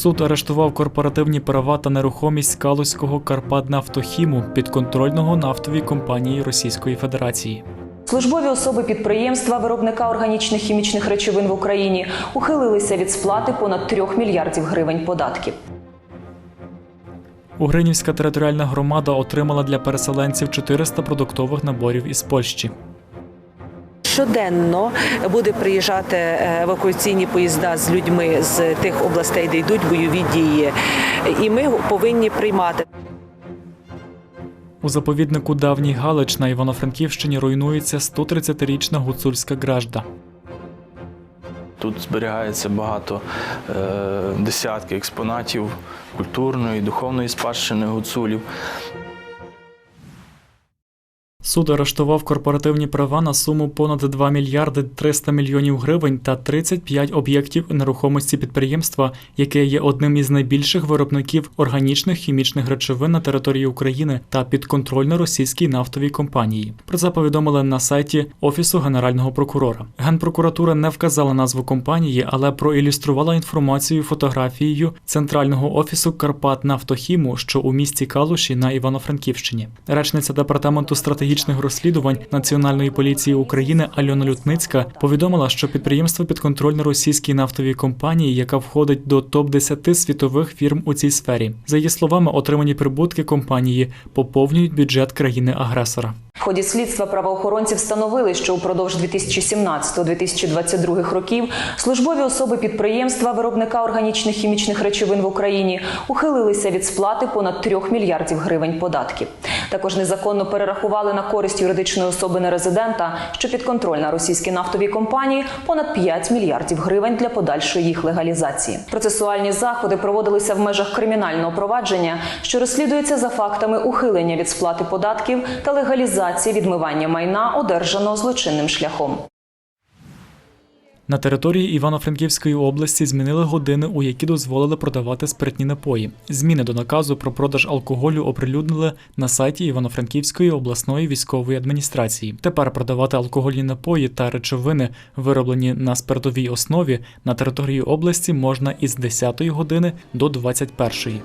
Суд арештував корпоративні права та нерухомість Калузького Карпатнафтохіму підконтрольного нафтовій компанії Російської Федерації. Службові особи підприємства виробника органічних хімічних речовин в Україні ухилилися від сплати понад 3 мільярдів гривень податків. Угринівська територіальна громада отримала для переселенців 400 продуктових наборів із Польщі. Щоденно буде приїжджати е, евакуаційні поїзда з людьми з тих областей, де йдуть бойові дії, і ми повинні приймати. У заповіднику Давній Галич на Івано-Франківщині руйнується 130-річна гуцульська гражда. Тут зберігається багато е, десятки експонатів культурної, духовної спадщини гуцулів. Суд арештував корпоративні права на суму понад 2 мільярди 300 мільйонів гривень та 35 об'єктів нерухомості підприємства, яке є одним із найбільших виробників органічних хімічних речовин на території України та підконтрольно російській нафтовій компанії. Про це повідомили на сайті Офісу Генерального прокурора. Генпрокуратура не вказала назву компанії, але проілюструвала інформацію фотографією центрального офісу Карпатнафтохіму, що у місті Калуші на Івано-Франківщині. Речниця департаменту стратегічних розслідувань Національної поліції України Альона Лютницька повідомила, що підприємство підконтрольне російській нафтовій компанії, яка входить до топ 10 світових фірм у цій сфері. За її словами, отримані прибутки компанії поповнюють бюджет країни-агресора. В ході слідства правоохоронці встановили, що упродовж 2017-2022 років службові особи підприємства виробника органічних хімічних речовин в Україні ухилилися від сплати понад 3 мільярдів гривень податків. Також незаконно перерахували на користь юридичної особи нерезидента, що підконтрольна російській нафтовій компанії, понад 5 мільярдів гривень для подальшої їх легалізації. Процесуальні заходи проводилися в межах кримінального провадження, що розслідується за фактами ухилення від сплати податків та легалізації відмивання майна, одержаного злочинним шляхом. На території Івано-Франківської області змінили години, у які дозволили продавати спиртні напої. Зміни до наказу про продаж алкоголю оприлюднили на сайті Івано-Франківської обласної військової адміністрації. Тепер продавати алкогольні напої та речовини, вироблені на спиртовій основі, на території області можна із 10 години до 21.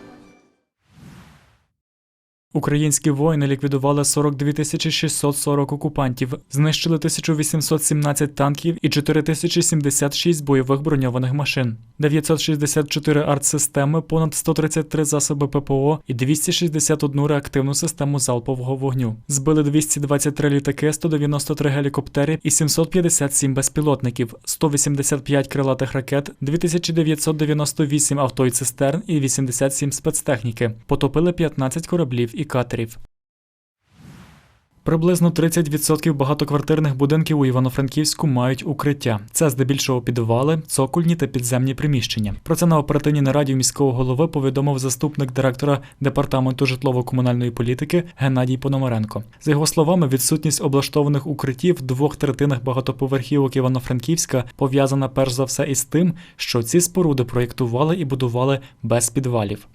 Українські воїни ліквідували 42 тисячі 640 окупантів, знищили 1817 танків і 4076 бойових броньованих машин, 964 артсистеми, понад 133 засоби ППО і 261 реактивну систему залпового вогню. Збили 223 літаки, 193 гелікоптери і 757 безпілотників, 185 крилатих ракет, 2998 авто і цистерн і 87 спецтехніки. Потопили 15 кораблів і катерів. Приблизно 30% багатоквартирних будинків у Івано-Франківську мають укриття. Це здебільшого підвали, цокольні та підземні приміщення. Про це на оперативній нараді міського голови повідомив заступник директора департаменту житлово-комунальної політики Геннадій Пономаренко. За його словами, відсутність облаштованих укриттів в двох третинах багатоповерхівок Івано-Франківська пов'язана перш за все із тим, що ці споруди проєктували і будували без підвалів.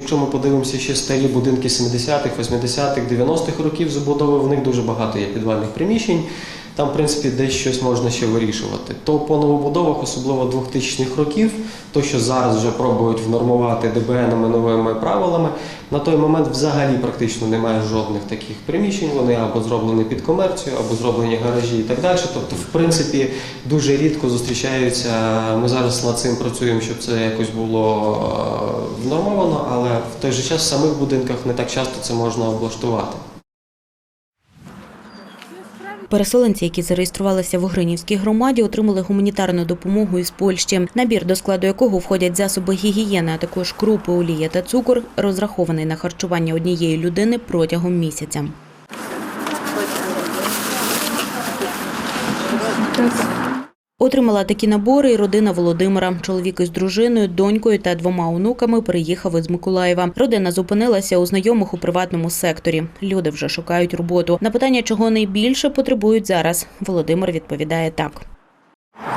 Якщо ми подивимося ще старі будинки 70-х, 80-х, 90-х років забудови, в них дуже багато є підвальних приміщень. Там, в принципі, десь щось можна ще вирішувати. То по новобудовах, особливо 2000-х років, то, що зараз вже пробують внормувати ДБНами новими правилами, на той момент взагалі практично немає жодних таких приміщень. Вони або зроблені під комерцію, або зроблені гаражі і так далі. Тобто, в принципі, дуже рідко зустрічаються. Ми зараз над цим працюємо, щоб це якось було е, внормовано, але в той же час в самих будинках не так часто це можна облаштувати. Переселенці, які зареєструвалися в Огринівській громаді, отримали гуманітарну допомогу із Польщі. Набір, до складу якого входять засоби гігієни, а також крупи, олія та цукор, розрахований на харчування однієї людини протягом місяця. Отримала такі набори і родина Володимира. Чоловік із дружиною, донькою та двома онуками переїхав із Миколаєва. Родина зупинилася у знайомих у приватному секторі. Люди вже шукають роботу. На питання, чого найбільше потребують зараз, Володимир відповідає так.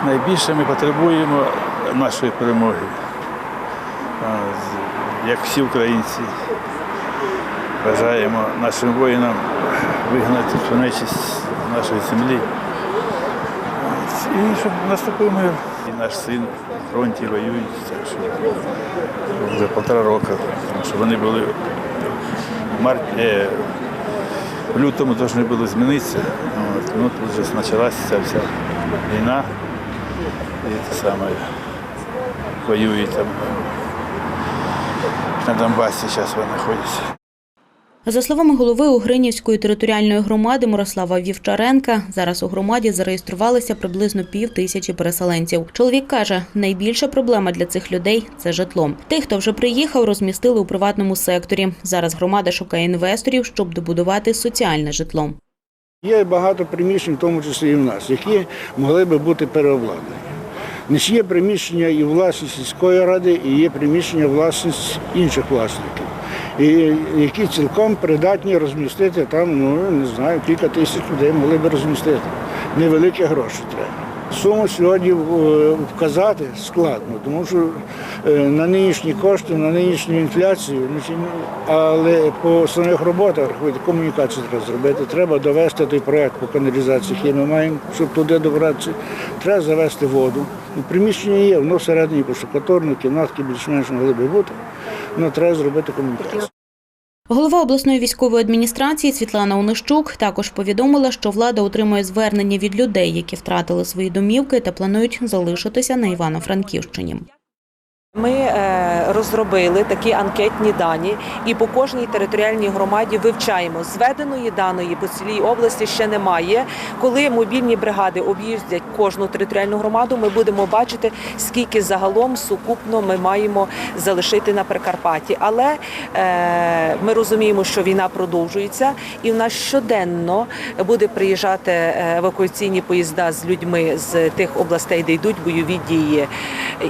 Найбільше ми потребуємо нашої перемоги, як всі українці. Бажаємо нашим воїнам вигнати цю нечисть з нашої землі. І щоб наступив мир. І наш син фронті воюють, так що вже півтора року, тому що вони були в, мар... е, в лютому повинні були змінитися. От, ну, тут вже почалася ця вся війна. І те саме воюють там на Донбасі зараз вони знаходяться. За словами голови Угринівської територіальної громади Мирослава Вівчаренка, зараз у громаді зареєструвалися приблизно пів тисячі переселенців. Чоловік каже, найбільша проблема для цих людей це житло. Тих, хто вже приїхав, розмістили у приватному секторі. Зараз громада шукає інвесторів, щоб добудувати соціальне житло. Є багато приміщень, в тому числі і в нас, які могли би бути переобладнані. Значить, є приміщення і власність сільської ради, і є приміщення власність інших власників, і які цілком придатні розмістити там, ну не знаю, кілька тисяч людей могли би розмістити. Невеликі гроші треба. Суму сьогодні е, вказати складно, тому що е, на нинішні кошти, на нинішню інфляцію, ну, але по основних роботах комунікацію треба зробити. Треба довести той проект по каналізації, який ми маємо, щоб туди добратися. Треба завести воду. Приміщення є, воно всередині поштукатурне, кімнатки більш-менш могли би бути. Але треба зробити комунікацію. Голова обласної військової адміністрації Світлана Онищук також повідомила, що влада отримує звернення від людей, які втратили свої домівки та планують залишитися на Івано-Франківщині. Ми е, розробили такі анкетні дані, і по кожній територіальній громаді вивчаємо. Зведеної даної по цілій області ще немає. Коли мобільні бригади об'їздять кожну територіальну громаду, ми будемо бачити, скільки загалом сукупно ми маємо залишити на Прикарпатті. Але е, ми розуміємо, що війна продовжується, і в нас щоденно буде приїжджати е, евакуаційні поїзда з людьми з тих областей, де йдуть бойові дії.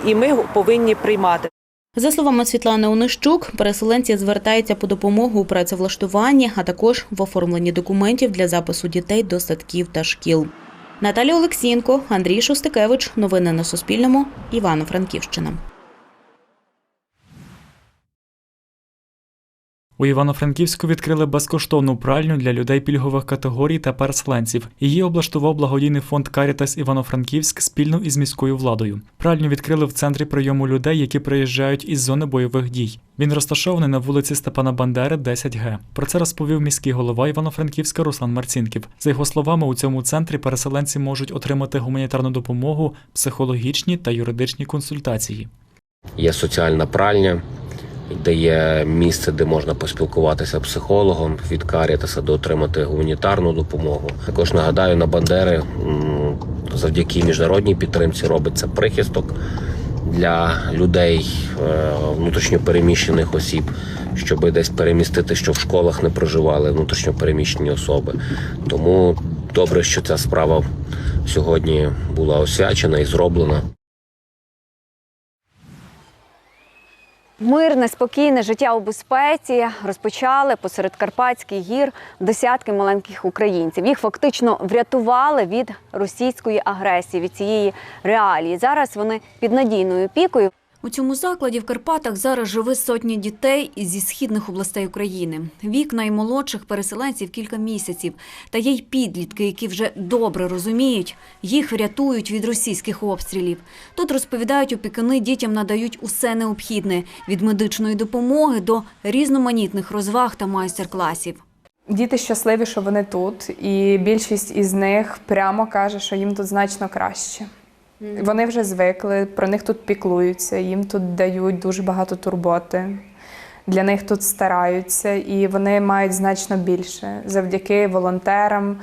І ми повинні приймати. За словами Світлани Онищук, переселенці звертаються по допомогу у працевлаштуванні, а також в оформленні документів для запису дітей до садків та шкіл. Наталя Олексінко, Андрій Шостикевич. Новини на Суспільному. Івано-Франківщина. У Івано-Франківську відкрили безкоштовну пральню для людей пільгових категорій та переселенців. Її облаштував благодійний фонд Карітас Івано-Франківськ спільно із міською владою. Пральню відкрили в центрі прийому людей, які приїжджають із зони бойових дій. Він розташований на вулиці Степана Бандери, 10Г. Про це розповів міський голова Івано-Франківська Руслан Марцінків. За його словами, у цьому центрі переселенці можуть отримати гуманітарну допомогу, психологічні та юридичні консультації. Є соціальна пральня, де є місце, де можна поспілкуватися психологом від Карітаса, де отримати гуманітарну допомогу. Також нагадаю, на Бандери завдяки міжнародній підтримці робиться прихисток для людей е, внутрішньопереміщених осіб, щоб десь перемістити, що в школах не проживали внутрішньопереміщені особи. Тому добре, що ця справа сьогодні була освячена і зроблена. Мирне, спокійне життя у безпеці розпочали посеред Карпатських гір десятки маленьких українців. Їх фактично врятували від російської агресії, від цієї реалії. Зараз вони під надійною опікою. У цьому закладі в Карпатах зараз живе сотні дітей зі східних областей України. Вік наймолодших переселенців кілька місяців. Та є й підлітки, які вже добре розуміють, їх врятують від російських обстрілів. Тут розповідають, опікуни дітям надають усе необхідне від медичної допомоги до різноманітних розваг та майстер-класів. Діти щасливі, що вони тут, і більшість із них прямо каже, що їм тут значно краще. Вони вже звикли, про них тут піклуються, їм тут дають дуже багато турботи. Для них тут стараються, і вони мають значно більше завдяки волонтерам.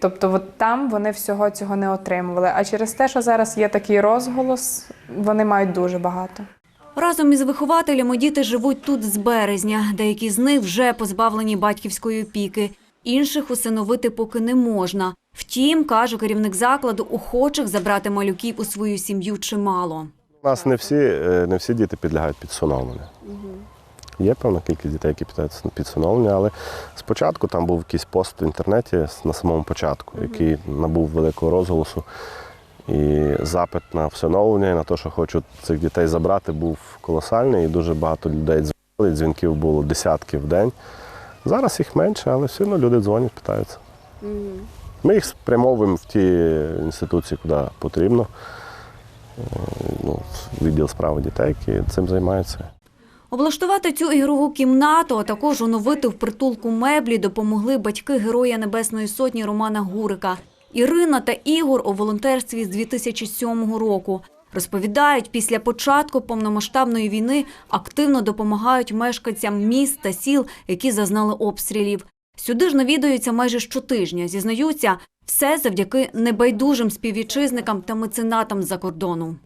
Тобто, от там вони всього цього не отримували. А через те, що зараз є такий розголос, вони мають дуже багато. Разом із вихователями діти живуть тут з березня. Деякі з них вже позбавлені батьківської опіки. Інших усиновити поки не можна. Втім, каже керівник закладу, охочих забрати малюків у свою сім'ю чимало. У нас не всі, е, не всі діти підлягають під всиновлення. Є певна кількість дітей, які підлягають під всиновлення, але спочатку там був якийсь пост в інтернеті на самому початку, який набув великого розголосу. І запит на всиновлення на те, що хочуть цих дітей забрати, був колосальний, і дуже багато людей дзвонили. Дзвінків було десятки в день. Зараз їх менше, але все одно люди дзвонять, питаються. Ми їх спрямовуємо в ті інституції, куди потрібно. ну, відділ справи дітей, який цим займається. Облаштувати цю ігрову кімнату, а також оновити в притулку меблі допомогли батьки Героя Небесної Сотні Романа Гурика. Ірина та Ігор у волонтерстві з 2007 року. Розповідають, після початку повномасштабної війни активно допомагають мешканцям міст та сіл, які зазнали обстрілів. Сюди ж навідуються майже щотижня. Зізнаються, все завдяки небайдужим співвітчизникам та меценатам з-за кордону.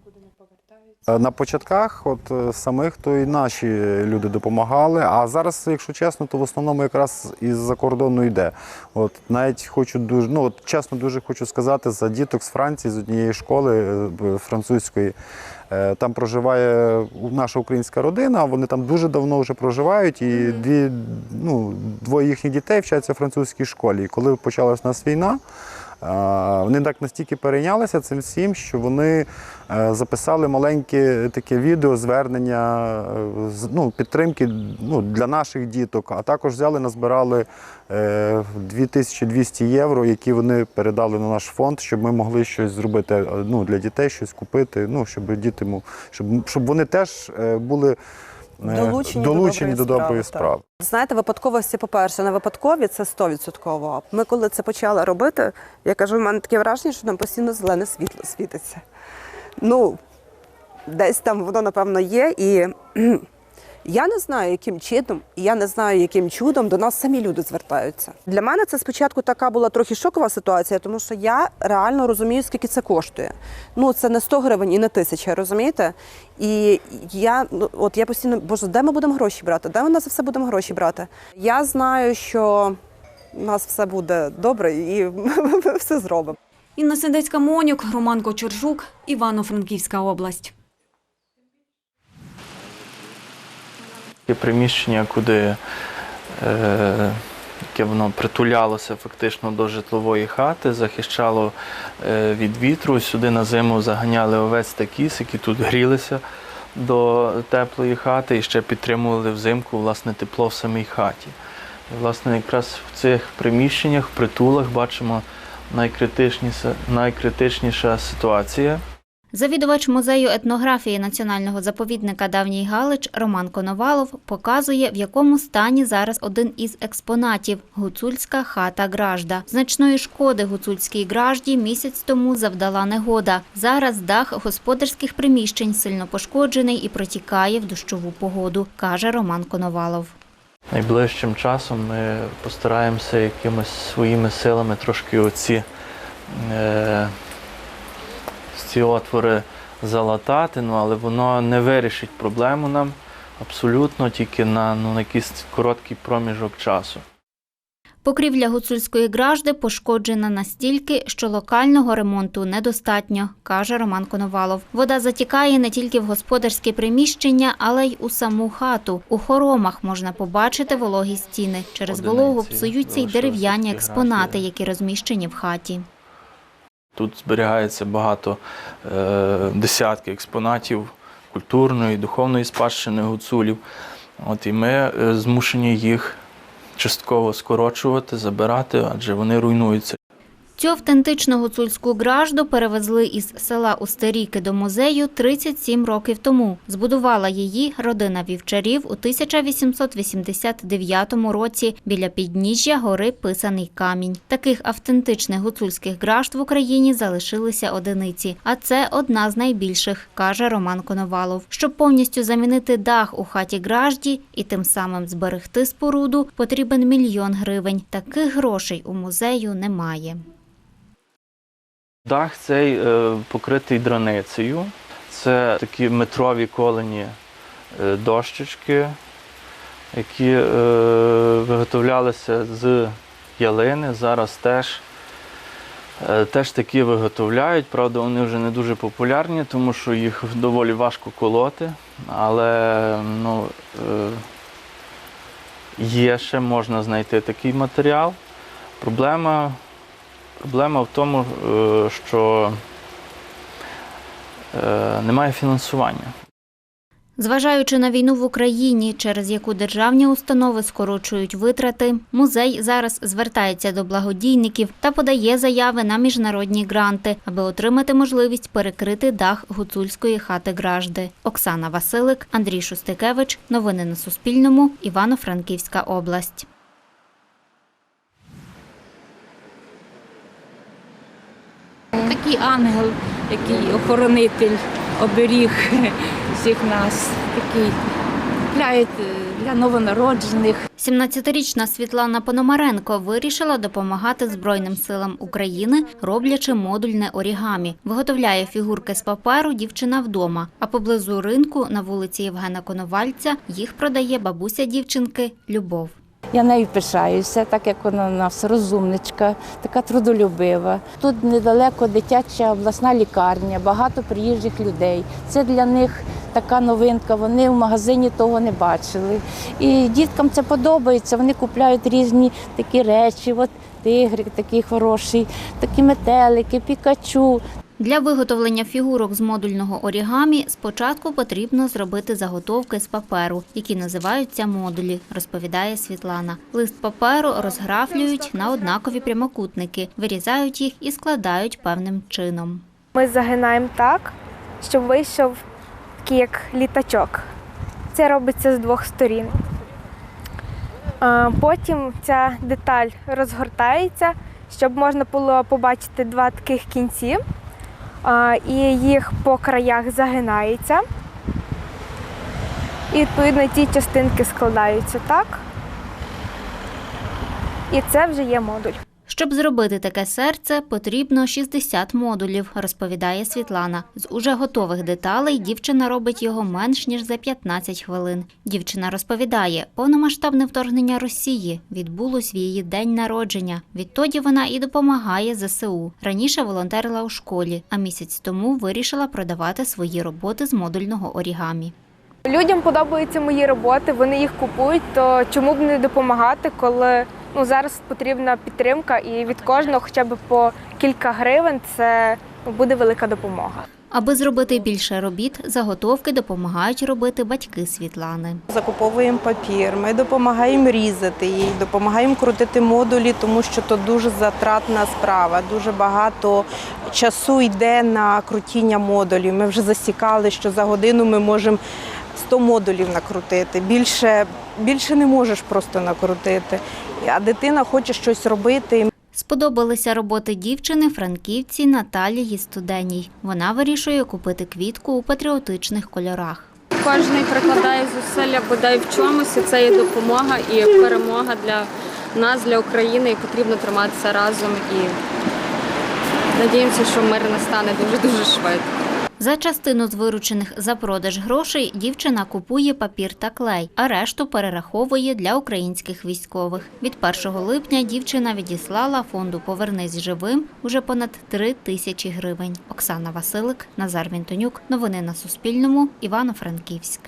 На початках, от е, самих, то і наші люди допомагали. А зараз, якщо чесно, то в основному якраз із-за кордону йде. От навіть хочу дуже, ну от чесно, дуже хочу сказати за діток з Франції, з однієї школи е, французької. Е, Там проживає наша українська родина, вони там дуже давно вже проживають, і дві, ну, двоє їхніх дітей вчаться в французькій школі. І коли почалась у нас війна, Вони так настільки перейнялися цим всім, що вони е, записали маленьке таке відео звернення е, ну, підтримки ну, для наших діток, а також взяли, назбирали е, 2200 євро, які вони передали на наш фонд, щоб ми могли щось зробити е, ну, для дітей, щось купити, ну, щоб діти щоб, щоб вони теж е, були е, Долучені до долучені до доброї справи, справи. Знаєте, випадковості, по-перше, не випадкові, це 100%. Ми коли це почали робити, я кажу, в мене таке враження, що там постійно зелене світло світиться. Ну, десь там воно, напевно, є. І я не знаю, яким чином, і я не знаю, яким чудом до нас самі люди звертаються. Для мене це спочатку така була трохи шокова ситуація, тому що я реально розумію, скільки це коштує. Ну, це не 100 гривень і не тисяча, розумієте? І я, ну, от я постійно, боже, де ми будемо гроші брати? Де ми на це все будемо гроші брати? Я знаю, що у нас все буде добре і ми все зробимо. Інна Сендецька Монюк, Роман Кочержук, Івано-Франківська область. Є приміщення, куди е, яке воно притулялося фактично до житлової хати, захищало е, від вітру. Сюди на зиму заганяли овець та кіс, які тут грілися до теплої хати і ще підтримували взимку власне тепло в самій хаті. І, власне, якраз в цих приміщеннях, в притулах бачимо найкритичніша, найкритичніша ситуація. Завідувач музею етнографії національного заповідника Давній Галич Роман Коновалов показує, в якому стані зараз один із експонатів гуцульська хата Гражда. Значної шкоди гуцульській гражді місяць тому завдала негода. Зараз дах господарських приміщень сильно пошкоджений і протікає в дощову погоду, каже Роман Коновалов. Найближчим часом ми постараємося якимись своїми силами трошки оці е, ці отвори залатати, ну, але воно не вирішить проблему нам абсолютно тільки на, ну, на якийсь короткий проміжок часу. Покрівля гуцульської гражди пошкоджена настільки, що локального ремонту недостатньо, каже Роман Коновалов. Вода затікає не тільки в господарські приміщення, але й у саму хату. У хоромах можна побачити вологі стіни. Через вологу псуються й дерев'яні експонати, які розміщені в хаті. Тут зберігається багато е, десятки експонатів культурної, духовної спадщини гуцулів. От, і ми е, змушені їх частково скорочувати, забирати, адже вони руйнуються. Цю автентичну гуцульську гражду перевезли із села Устеріки до музею 37 років тому. Збудувала її родина вівчарів у 1889 році біля підніжжя гори Писаний камінь. Таких автентичних гуцульських гражд в Україні залишилися одиниці, а це одна з найбільших, каже Роман Коновалов. Щоб повністю замінити дах у хаті гражді і тим самим зберегти споруду, потрібен мільйон гривень. Таких грошей у музею немає. Дах цей е, покритий драницею. Це такі метрові колені е, дощечки, які е, виготовлялися з ялини. Зараз теж, теж такі виготовляють. Правда, вони вже не дуже популярні, тому що їх доволі важко колоти. Але ну, є ще можна знайти такий матеріал. Проблема Проблема в тому, е, що е, немає фінансування. Зважаючи на війну в Україні, через яку державні установи скорочують витрати, музей зараз звертається до благодійників та подає заяви на міжнародні гранти, аби отримати можливість перекрити дах гуцульської хати Гражди. Оксана Василик, Андрій Шустикевич. Новини на Суспільному. Івано-Франківська область. Такий ангел, який охоронитель, оберіг всіх нас, такий для, для новонароджених. 17-річна Світлана Пономаренко вирішила допомагати Збройним силам України, роблячи модульне орігамі. Виготовляє фігурки з паперу дівчина вдома, а поблизу ринку на вулиці Євгена Коновальця їх продає бабуся дівчинки Любов. Я нею пишаюся, так як вона у нас розумничка, така трудолюбива. Тут недалеко дитяча обласна лікарня, багато приїжджих людей. Це для них така новинка. Вони в магазині того не бачили. І діткам це подобається. Вони купляють різні такі речі. От тигрик такий хороший, такі метелики, пікачу. Для виготовлення фігурок з модульного орігамі спочатку потрібно зробити заготовки з паперу, які називаються модулі, розповідає Світлана. Лист паперу розграфлюють на однакові прямокутники, вирізають їх і складають певним чином. Ми загинаємо так, щоб вийшов такий як літачок. Це робиться з двох сторін. Потім ця деталь розгортається, щоб можна було побачити два таких кінці, і їх по краях загинається. І відповідно ті частинки складаються так. І це вже є модуль. Щоб зробити таке серце, потрібно 60 модулів, розповідає Світлана. З уже готових деталей дівчина робить його менш ніж за 15 хвилин. Дівчина розповідає, повномасштабне вторгнення Росії відбулось в її день народження. Відтоді вона і допомагає ЗСУ. Раніше волонтерила у школі, а місяць тому вирішила продавати свої роботи з модульного орігамі. Людям подобаються мої роботи, вони їх купують, то чому б не допомагати, коли ну, зараз потрібна підтримка і від кожного хоча б по кілька гривень це буде велика допомога. Аби зробити більше робіт, заготовки допомагають робити батьки Світлани. Закуповуємо папір, ми допомагаємо різати її, допомагаємо крутити модулі, тому що то дуже затратна справа. Дуже багато часу йде на крутіння модулів. Ми вже засікали, що за годину ми можемо 100 модулів накрутити. Більше, більше не можеш просто накрутити. А дитина хоче щось робити. Сподобалися роботи дівчини франківці Наталії Студеній. Вона вирішує купити квітку у патріотичних кольорах. Кожен прикладає зусилля бодай в чомусь, і це є допомога і перемога для нас, для України, і потрібно триматися разом і надіємося, що мир настане дуже-дуже швидко. За частину з виручених за продаж грошей дівчина купує папір та клей, а решту перераховує для українських військових. Від 1 липня дівчина відіслала фонду Повернись живим уже понад 3 тисячі гривень. Оксана Василик, Назар Вінтонюк. Новини на Суспільному. Івано-Франківськ.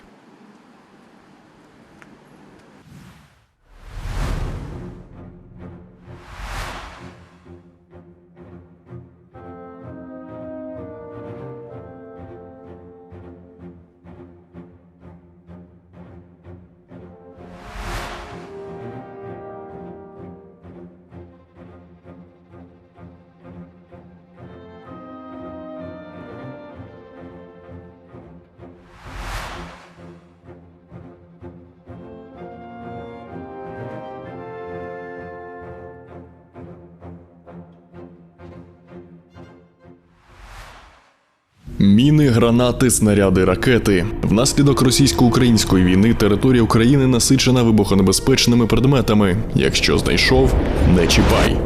Міни, гранати, снаряди, ракети. Внаслідок російсько-української війни територія України насичена вибухонебезпечними предметами. Якщо знайшов, не чіпай.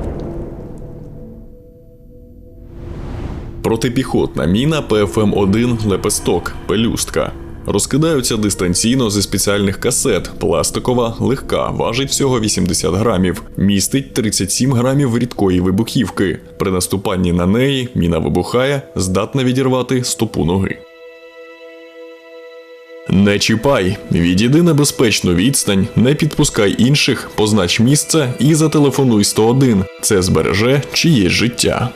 Протипіхотна міна ПФМ-1 Лепесток Пелюстка. Розкидаються дистанційно зі спеціальних касет. Пластикова, легка, важить всього 80 грамів, містить 37 грамів рідкої вибухівки. При наступанні на неї міна вибухає, здатна відірвати стопу ноги. Не чіпай, відійди на безпечну відстань, не підпускай інших, познач місце і зателефонуй 101. Це збереже чиєсь життя.